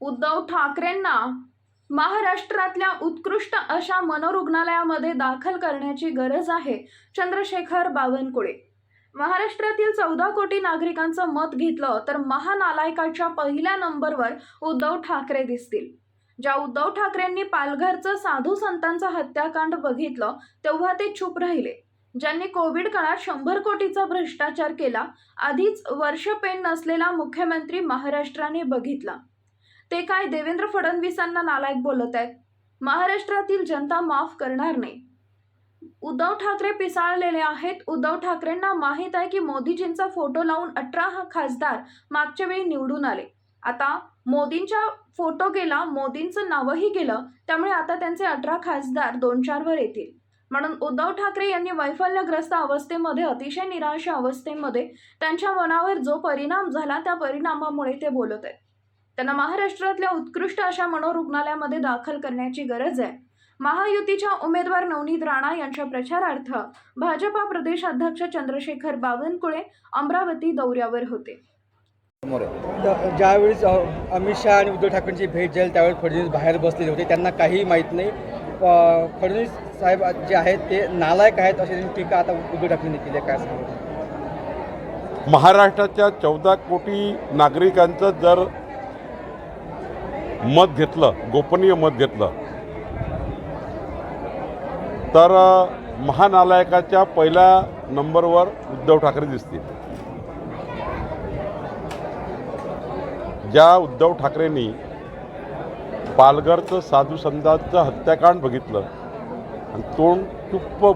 उद्धव ठाकरेंना महाराष्ट्रातल्या उत्कृष्ट अशा मनोरुग्णालयामध्ये दाखल करण्याची गरज आहे. चंद्रशेखर बावनकुळे. महाराष्ट्रातील चौदा कोटी नागरिकांचं मत घेतलं तर महानालायकाच्या पहिल्या नंबरवर उद्धव ठाकरे दिसतील. ज्या उद्धव ठाकरेंनी पालघरचं साधू संतांचं हत्याकांड बघितलं तेव्हा ते चूप राहिले. ज्यांनी कोविड काळात शंभर कोटीचा भ्रष्टाचार केला आधीच वर्ष पेन नसलेला मुख्यमंत्री महाराष्ट्राने बघितला. ते काय देवेंद्र फडणवीसांना नालायक बोलत आहेत? महाराष्ट्रातील जनता माफ करणार नाही. उद्धव ठाकरे पिसाळलेले आहेत. उद्धव ठाकरेंना माहीत आहे की मोदीजींचा फोटो लावून अठरा हा खासदार मागच्या वेळी निवडून आले. आता मोदींच्या फोटो गेला मोदींचं नावही गेलं त्यामुळे आता त्यांचे अठरा खासदार दोन चारवर येतील. म्हणून उद्धव ठाकरे यांनी वैफल्यग्रस्त अवस्थेमध्ये अतिशय निराश अवस्थेमध्ये त्यांच्या मनावर जो परिणाम झाला त्या परिणामामुळे ते बोलत आहेत. त्यांना महाराष्ट्रातल्या उत्कृष्ट अशा मनोरुग्णालयामध्ये दाखल करण्याची गरज आहे. महायुतीच्या उमेदवार नवनीत राणा यांच्या प्रचारार्थ भाजपा प्रदेशाध्यक्ष चंद्रशेखर बावनकुळे अमरावती दौऱ्यावर होते. ज्यावेळेस अमित शहा आणि उद्धव ठाकरेंची भेट झाली त्यावेळेस फडणवीस बाहेर बसलेले होते. त्यांना काहीही माहीत नाही. फडणवीस साहेब जे आहेत ते नालायक आहेत अशी टीका आता उद्धव ठाकरेंनी केली आहे. काय सांगू? महाराष्ट्राच्या चौदा कोटी नागरिकांचं जर मत घेतलं गोपनीय मत घेतलं. तर महानालायकाच्या पहिल्या नंबरवर उद्धव ठाकरे दिसतील. ज्या उद्धव ठाकरेंनी पालघरचं साधू संतांचं हत्याकांड बघितलं आणि तोंड चुप्प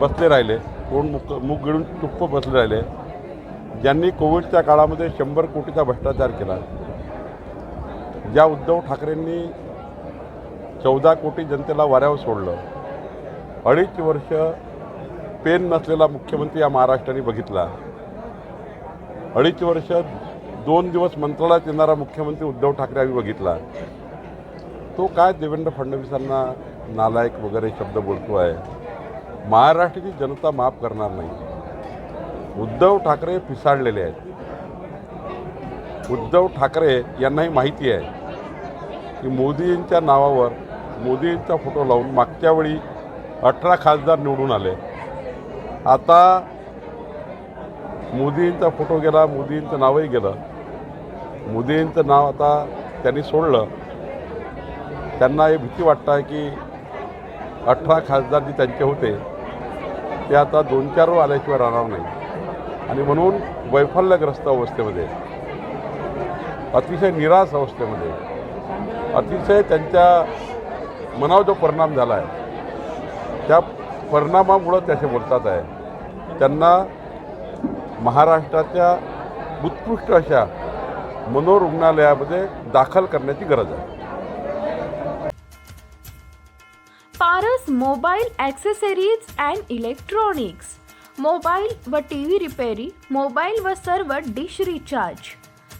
बसले राहिले तोंड मुक मुख गिळून चुप्प बसले राहिले ज्यांनी कोविडच्या काळामध्ये शंभर कोटीचा भ्रष्टाचार केला. ज्या उद्धव ठाकरेंनी चौदा कोटी जनतेला वाऱ्यावर सोडलं अडीच वर्ष पेन नसलेला मुख्यमंत्री या महाराष्ट्राने बघितला अडीच वर्ष दोन दिवस मंत्रालयात येणारा मुख्यमंत्री उद्धव ठाकरे आम्ही बघितला. तो काय देवेंद्र फडणवीसांना नालायक वगैरे शब्द बोलतो आहे महाराष्ट्राची जनता माफ करणार नाही. उद्धव ठाकरे पिसाळलेले आहेत. उद्धव ठाकरे यांनाही माहिती आहे की मोदींच्या नावावर मोदींचा फोटो लावून मागच्या वेळी अठरा खासदार निवडून आले. आता मोदींचा फोटो गेला मोदींचं नावही गेलं. मोदींचं नाव आता त्यांनी सोडलं. त्यांना हे भीती वाटतं आहे की अठरा खासदार जे त्यांचे होते ते आता दोन चार आल्याशिवाय राहणार नाही. आणि म्हणून वैफल्यग्रस्त अवस्थेमध्ये अतिशय निराश अवस्थेमध्ये. अतिशय त्यांच्या मनावर जो परिणाम झाला आहे त्या परिणामामुळं त्याचे बोलतात आहे. त्यांना महाराष्ट्राच्या उत्कृष्ट अशा मनोरुग्णालयामध्ये दाखल करण्याची गरज आहे. Paras mobile accessories and electronics. Mobile व टी व्ही रिपेरी मोबाईल व सर्व डिश रिचार्ज.